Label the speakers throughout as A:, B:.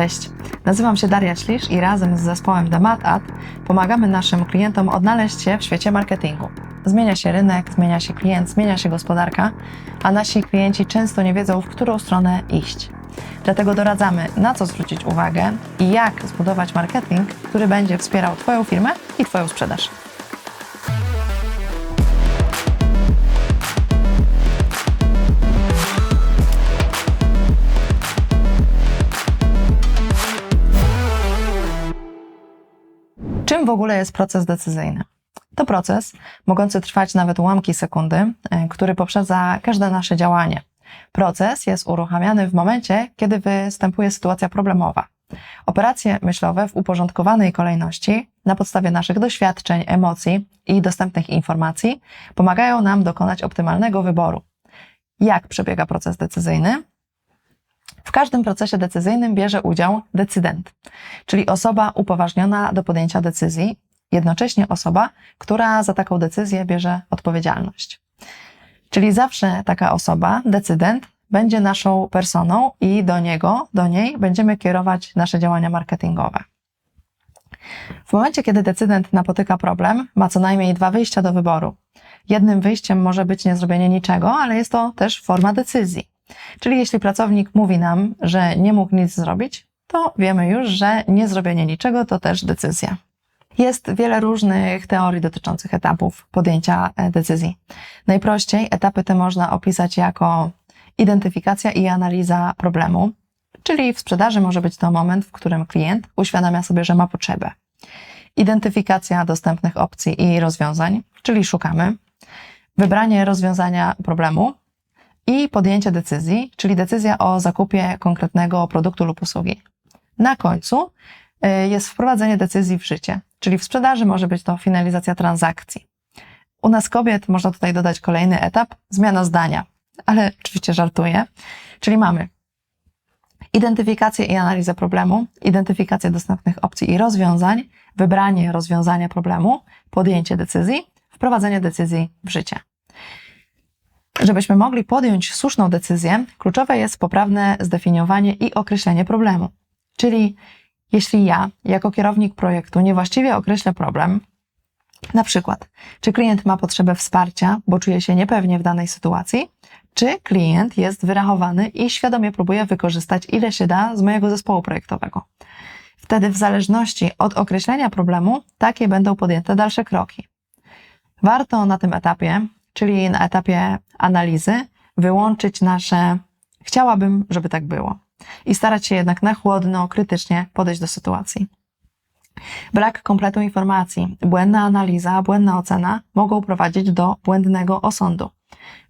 A: Cześć, nazywam się Daria Ślisz i razem z zespołem The Mad Ad pomagamy naszym klientom odnaleźć się w świecie marketingu. Zmienia się rynek, zmienia się klient, zmienia się gospodarka, a nasi klienci często nie wiedzą, w którą stronę iść. Dlatego doradzamy, na co zwrócić uwagę i jak zbudować marketing, który będzie wspierał Twoją firmę i Twoją sprzedaż. W ogóle jest proces decyzyjny? To proces mogący trwać nawet ułamki sekundy, e, który poprzedza każde nasze działanie. Proces jest uruchamiany w momencie, kiedy występuje sytuacja problemowa. Operacje myślowe w uporządkowanej kolejności, na podstawie naszych doświadczeń, emocji i dostępnych informacji, pomagają nam dokonać optymalnego wyboru. Jak przebiega proces decyzyjny? W każdym procesie decyzyjnym bierze udział decydent, czyli osoba upoważniona do podjęcia decyzji, jednocześnie osoba, która za taką decyzję bierze odpowiedzialność. Czyli zawsze taka osoba, decydent, będzie naszą personą i do niego, do niej będziemy kierować nasze działania marketingowe. W momencie, kiedy decydent napotyka problem, ma co najmniej dwa wyjścia do wyboru. Jednym wyjściem może być niezrobienie niczego, ale jest to też forma decyzji. Czyli jeśli pracownik mówi nam, że nie mógł nic zrobić, to wiemy już, że niezrobienie niczego to też decyzja. Jest wiele różnych teorii dotyczących etapów podjęcia e, decyzji. Najprościej etapy te można opisać jako identyfikacja i analiza problemu, czyli w sprzedaży może być to moment, w którym klient uświadamia sobie, że ma potrzebę. Identyfikacja dostępnych opcji i rozwiązań, czyli szukamy. Wybranie rozwiązania problemu, i podjęcie decyzji, czyli decyzja o zakupie konkretnego produktu lub usługi. Na końcu y, jest wprowadzenie decyzji w życie, czyli w sprzedaży może być to finalizacja transakcji. U nas kobiet można tutaj dodać kolejny etap, zmiana zdania, ale oczywiście żartuję. Czyli mamy identyfikację i analizę problemu, identyfikację dostępnych opcji i rozwiązań, wybranie rozwiązania problemu, podjęcie decyzji, wprowadzenie decyzji w życie. Żebyśmy mogli podjąć słuszną decyzję, kluczowe jest poprawne zdefiniowanie i określenie problemu. Czyli jeśli ja, jako kierownik projektu, niewłaściwie określę problem, na przykład, czy klient ma potrzebę wsparcia, bo czuje się niepewnie w danej sytuacji, czy klient jest wyrachowany i świadomie próbuje wykorzystać ile się da z mojego zespołu projektowego. Wtedy, w zależności od określenia problemu, takie będą podjęte dalsze kroki. Warto na tym etapie czyli na etapie analizy, wyłączyć nasze chciałabym, żeby tak było i starać się jednak na chłodno, krytycznie podejść do sytuacji. Brak kompletu informacji, błędna analiza, błędna ocena mogą prowadzić do błędnego osądu.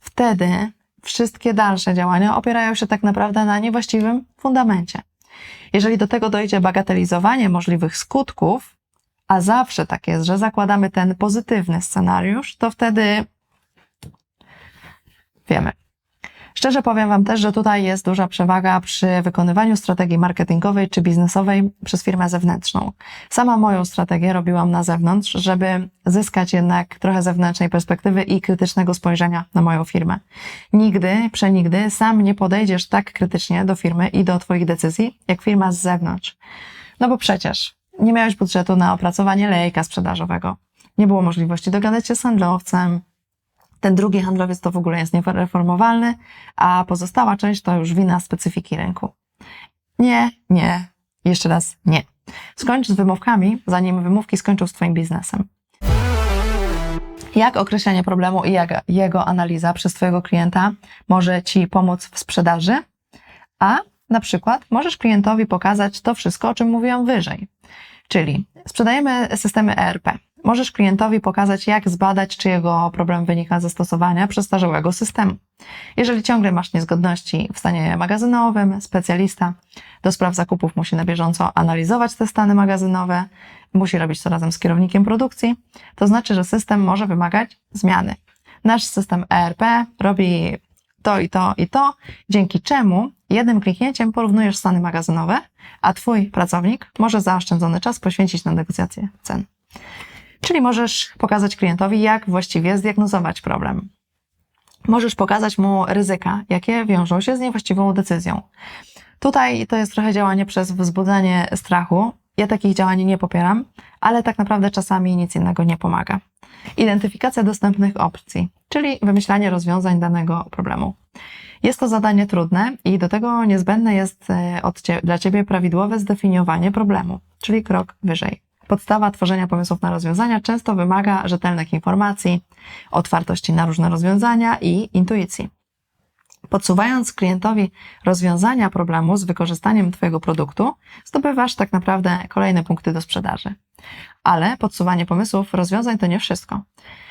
A: Wtedy wszystkie dalsze działania opierają się tak naprawdę na niewłaściwym fundamencie. Jeżeli do tego dojdzie bagatelizowanie możliwych skutków, a zawsze tak jest, że zakładamy ten pozytywny scenariusz, to wtedy wiemy. Szczerze powiem Wam też, że tutaj jest duża przewaga przy wykonywaniu strategii marketingowej czy biznesowej przez firmę zewnętrzną. Sama moją strategię robiłam na zewnątrz, żeby zyskać jednak trochę zewnętrznej perspektywy i krytycznego spojrzenia na moją firmę. Nigdy, przenigdy sam nie podejdziesz tak krytycznie do firmy i do Twoich decyzji, jak firma z zewnątrz. No bo przecież nie miałeś budżetu na opracowanie lejka sprzedażowego. Nie było możliwości dogadać się z handlowcem, ten drugi handlowiec to w ogóle jest niereformowalny, a pozostała część to już wina specyfiki rynku. Nie, nie, jeszcze raz nie. Skończ z wymówkami, zanim wymówki skończą z Twoim biznesem. Jak określenie problemu i jak jego analiza przez Twojego klienta może Ci pomóc w sprzedaży? A na przykład możesz klientowi pokazać to wszystko, o czym mówiłam wyżej. Czyli sprzedajemy systemy ERP. Możesz klientowi pokazać, jak zbadać, czy jego problem wynika ze stosowania przestarzałego systemu. Jeżeli ciągle masz niezgodności w stanie magazynowym, specjalista do spraw zakupów musi na bieżąco analizować te stany magazynowe, musi robić to razem z kierownikiem produkcji, to znaczy, że system może wymagać zmiany. Nasz system ERP robi to i to i to, dzięki czemu jednym kliknięciem porównujesz stany magazynowe, a Twój pracownik może zaoszczędzony czas poświęcić na negocjację cen. Czyli możesz pokazać klientowi, jak właściwie zdiagnozować problem. Możesz pokazać mu ryzyka, jakie wiążą się z niewłaściwą decyzją. Tutaj to jest trochę działanie przez wzbudzanie strachu. Ja takich działań nie popieram, ale tak naprawdę czasami nic innego nie pomaga. Identyfikacja dostępnych opcji, czyli wymyślanie rozwiązań danego problemu. Jest to zadanie trudne i do tego niezbędne jest e, cie, dla Ciebie prawidłowe zdefiniowanie problemu, czyli krok wyżej. Podstawa tworzenia pomysłów na rozwiązania często wymaga rzetelnych informacji, otwartości na różne rozwiązania i intuicji. Podsuwając klientowi rozwiązania problemu z wykorzystaniem Twojego produktu, zdobywasz tak naprawdę kolejne punkty do sprzedaży. Ale podsuwanie pomysłów, rozwiązań to nie wszystko.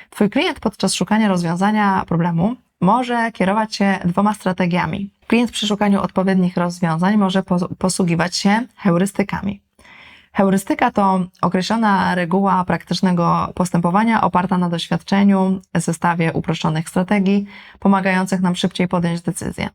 A: Twój klient podczas szukania rozwiązania problemu może kierować się dwoma strategiami. Klient przy szukaniu odpowiednich rozwiązań może posługiwać się heurystykami. Heurystyka to określona reguła praktycznego postępowania oparta na doświadczeniu, zestawie uproszczonych strategii, pomagających nam szybciej podjąć decyzję.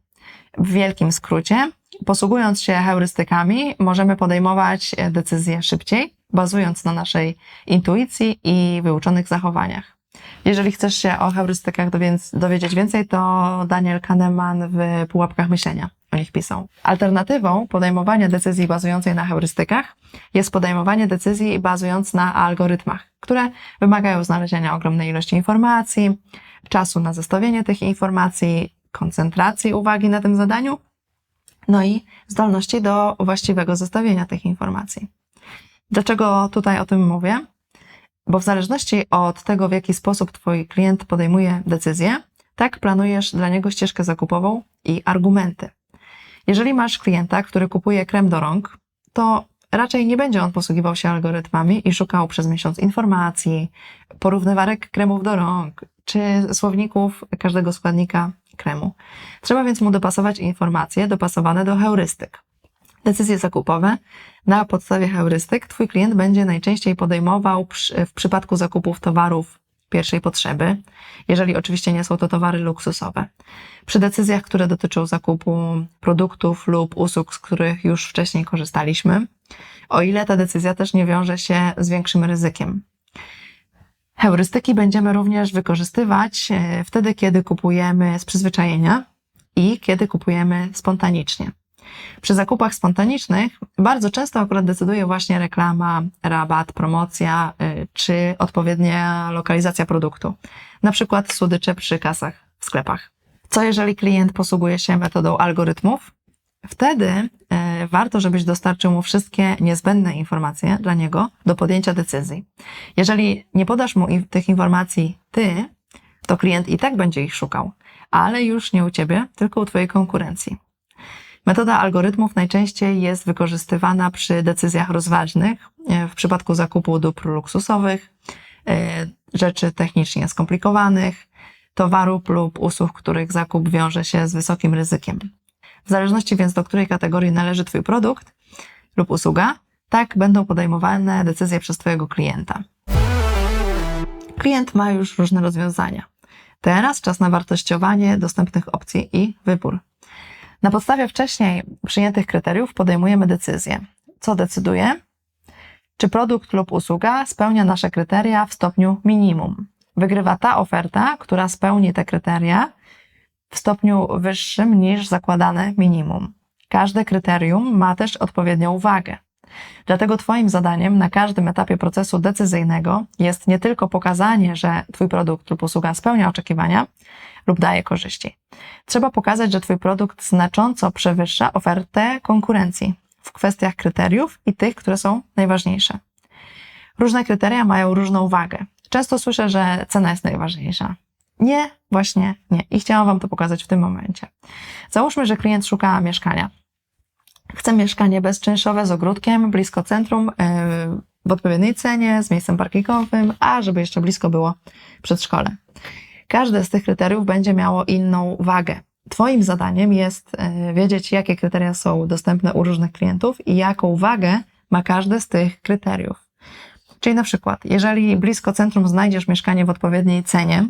A: W wielkim skrócie, posługując się heurystykami, możemy podejmować decyzje szybciej, bazując na naszej intuicji i wyuczonych zachowaniach. Jeżeli chcesz się o heurystykach dowiedzieć więcej, to Daniel Kahneman w Pułapkach Myślenia o nich pisał. Alternatywą podejmowania decyzji bazującej na heurystykach jest podejmowanie decyzji bazując na algorytmach, które wymagają znalezienia ogromnej ilości informacji, czasu na zestawienie tych informacji, koncentracji uwagi na tym zadaniu, no i zdolności do właściwego zestawienia tych informacji. Dlaczego tutaj o tym mówię? Bo w zależności od tego, w jaki sposób Twój klient podejmuje decyzję, tak planujesz dla niego ścieżkę zakupową i argumenty. Jeżeli masz klienta, który kupuje krem do rąk, to raczej nie będzie on posługiwał się algorytmami i szukał przez miesiąc informacji, porównywarek kremów do rąk, czy słowników każdego składnika kremu. Trzeba więc mu dopasować informacje dopasowane do heurystyk. Decyzje zakupowe na podstawie heurystyk Twój klient będzie najczęściej podejmował w przypadku zakupów towarów pierwszej potrzeby, jeżeli oczywiście nie są to towary luksusowe. Przy decyzjach, które dotyczą zakupu produktów lub usług, z których już wcześniej korzystaliśmy, o ile ta decyzja też nie wiąże się z większym ryzykiem. Heurystyki będziemy również wykorzystywać e, wtedy, kiedy kupujemy z przyzwyczajenia i kiedy kupujemy spontanicznie. Przy zakupach spontanicznych bardzo często akurat decyduje właśnie reklama, rabat, promocja y, czy odpowiednia lokalizacja produktu. Na przykład słodycze przy kasach w sklepach. Co jeżeli klient posługuje się metodą algorytmów? Wtedy y, warto, żebyś dostarczył mu wszystkie niezbędne informacje dla niego do podjęcia decyzji. Jeżeli nie podasz mu tych informacji ty, to klient i tak będzie ich szukał, ale już nie u ciebie, tylko u twojej konkurencji. Metoda algorytmów najczęściej jest wykorzystywana przy decyzjach rozważnych, e, w przypadku zakupu dóbr luksusowych, e, rzeczy technicznie skomplikowanych, towarów lub usług, których zakup wiąże się z wysokim ryzykiem. W zależności więc do której kategorii należy Twój produkt lub usługa, tak będą podejmowane decyzje przez Twojego klienta. Klient ma już różne rozwiązania. Teraz czas na wartościowanie dostępnych opcji i wybór. Na podstawie wcześniej przyjętych kryteriów podejmujemy decyzję. Co decyduje? Czy produkt lub usługa spełnia nasze kryteria w stopniu minimum? Wygrywa ta oferta, która spełni te kryteria w stopniu wyższym niż zakładane minimum. Każde kryterium ma też odpowiednią wagę. Dlatego Twoim zadaniem na każdym etapie procesu decyzyjnego jest nie tylko pokazanie, że Twój produkt lub usługa spełnia oczekiwania lub daje korzyści. Trzeba pokazać, że Twój produkt znacząco przewyższa ofertę konkurencji w kwestiach kryteriów i tych, które są najważniejsze. Różne kryteria mają różną wagę. Często słyszę, że cena jest najważniejsza. Nie, właśnie nie. I chciałam Wam to pokazać w tym momencie. Załóżmy, że klient szuka mieszkania. Chce mieszkanie bezczynszowe z ogródkiem, blisko centrum, yy, w odpowiedniej cenie, z miejscem parkingowym, a żeby jeszcze blisko było przedszkole. Każde z tych kryteriów będzie miało inną wagę. Twoim zadaniem jest yy, wiedzieć, jakie kryteria są dostępne u różnych klientów i jaką wagę ma każde z tych kryteriów. Czyli na przykład, jeżeli blisko centrum znajdziesz mieszkanie w odpowiedniej cenie,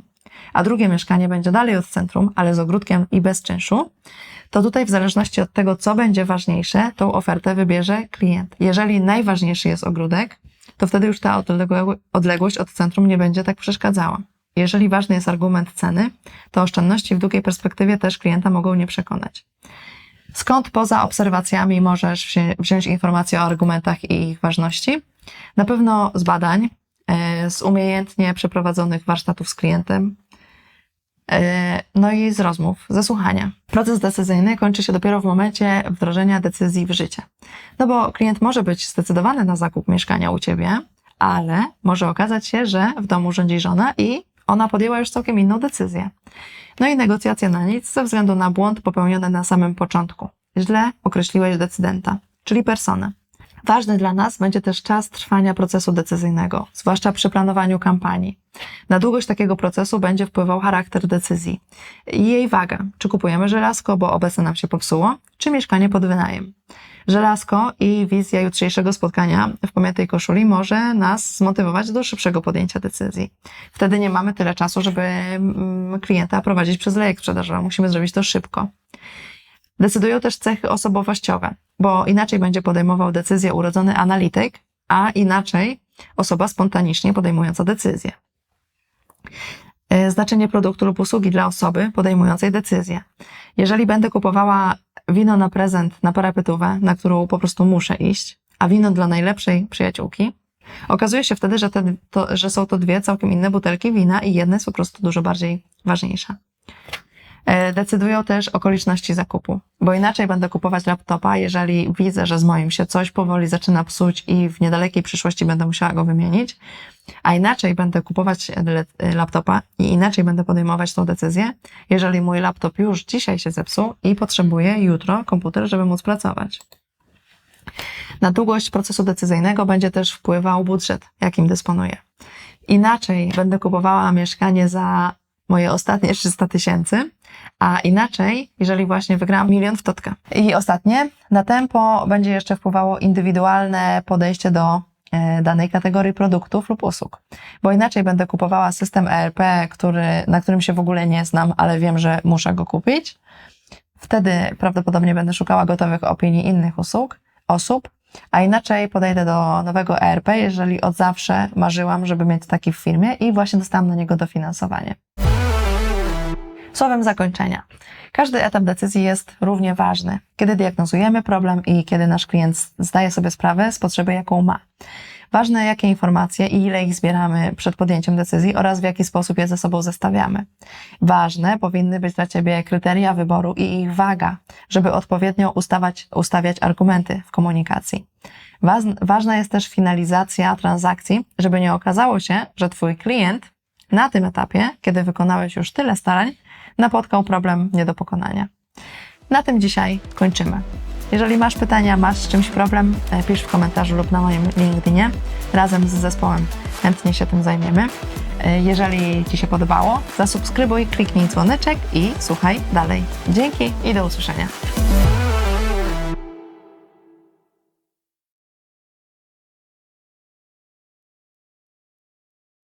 A: a drugie mieszkanie będzie dalej od centrum, ale z ogródkiem i bez czynszu, to tutaj w zależności od tego, co będzie ważniejsze, tą ofertę wybierze klient. Jeżeli najważniejszy jest ogródek, to wtedy już ta odległość od centrum nie będzie tak przeszkadzała. Jeżeli ważny jest argument ceny, to oszczędności w długiej perspektywie też klienta mogą nie przekonać. Skąd poza obserwacjami możesz wziąć informacje o argumentach i ich ważności? Na pewno z badań, e, z umiejętnie przeprowadzonych warsztatów z klientem, e, no i z rozmów, ze słuchania. Proces decyzyjny kończy się dopiero w momencie wdrożenia decyzji w życie. No bo klient może być zdecydowany na zakup mieszkania u ciebie, ale może okazać się, że w domu rządzi żona i ona podjęła już całkiem inną decyzję. No i negocjacje na nic ze względu na błąd popełniony na samym początku. Źle określiłeś decydenta, czyli personę. Ważny dla nas będzie też czas trwania procesu decyzyjnego, zwłaszcza przy planowaniu kampanii. Na długość takiego procesu będzie wpływał charakter decyzji i jej waga. Czy kupujemy żelazko, bo obecne nam się popsuło, czy mieszkanie pod wynajem. Żelazko i wizja jutrzejszego spotkania w pamiętnej koszuli może nas zmotywować do szybszego podjęcia decyzji. Wtedy nie mamy tyle czasu, żeby mm, klienta prowadzić przez lejek sprzedażowy. Musimy zrobić to szybko. Decydują też cechy osobowościowe, bo inaczej będzie podejmował decyzję urodzony analityk, a inaczej osoba spontanicznie podejmująca decyzję. E, Znaczenie produktu lub usługi dla osoby podejmującej decyzję. Jeżeli będę kupowała wino na prezent na parapetówę, na którą po prostu muszę iść, a wino dla najlepszej przyjaciółki, okazuje się wtedy, że, te, to, że są to dwie całkiem inne butelki wina i jedna jest po prostu dużo bardziej ważniejsza. E, Decydują też okoliczności zakupu, bo inaczej będę kupować laptopa, jeżeli widzę, że z moim się coś powoli zaczyna psuć i w niedalekiej przyszłości będę musiała go wymienić, a inaczej będę kupować laptopa i inaczej będę podejmować tą decyzję, jeżeli mój laptop już dzisiaj się zepsuł i potrzebuję jutro komputer, żeby móc pracować. Na długość procesu decyzyjnego będzie też wpływał budżet, jakim dysponuję. Inaczej będę kupowała mieszkanie za moje ostatnie 300 tysięcy, a inaczej, jeżeli właśnie wygrałam milion w totkę. I ostatnie, na tempo będzie jeszcze wpływało indywidualne podejście do e, danej kategorii produktów lub usług. Bo inaczej będę kupowała system ERP, który, na którym się w ogóle nie znam, ale wiem, że muszę go kupić. Wtedy prawdopodobnie będę szukała gotowych opinii innych usług, osób, a inaczej podejdę do nowego ERP, jeżeli od zawsze marzyłam, żeby mieć taki w firmie i właśnie dostałam na niego dofinansowanie. Słowem zakończenia. Każdy etap decyzji jest równie ważny. Kiedy diagnozujemy problem i kiedy nasz klient zdaje sobie sprawę z potrzeby, jaką ma. Ważne, jakie informacje i ile ich zbieramy przed podjęciem decyzji oraz w jaki sposób je ze sobą zestawiamy. Ważne powinny być dla Ciebie kryteria wyboru i ich waga, żeby odpowiednio ustawać, ustawiać argumenty w komunikacji. Ważna jest też finalizacja transakcji, żeby nie okazało się, że Twój klient na tym etapie, kiedy wykonałeś już tyle starań, napotkał problem nie do pokonania. Na tym dzisiaj kończymy. Jeżeli masz pytania, masz z czymś problem, e, pisz w komentarzu lub na moim LinkedInie. Razem z zespołem chętnie się tym zajmiemy. E, Jeżeli Ci się podobało, zasubskrybuj, kliknij dzwoneczek i słuchaj dalej. Dzięki i do usłyszenia.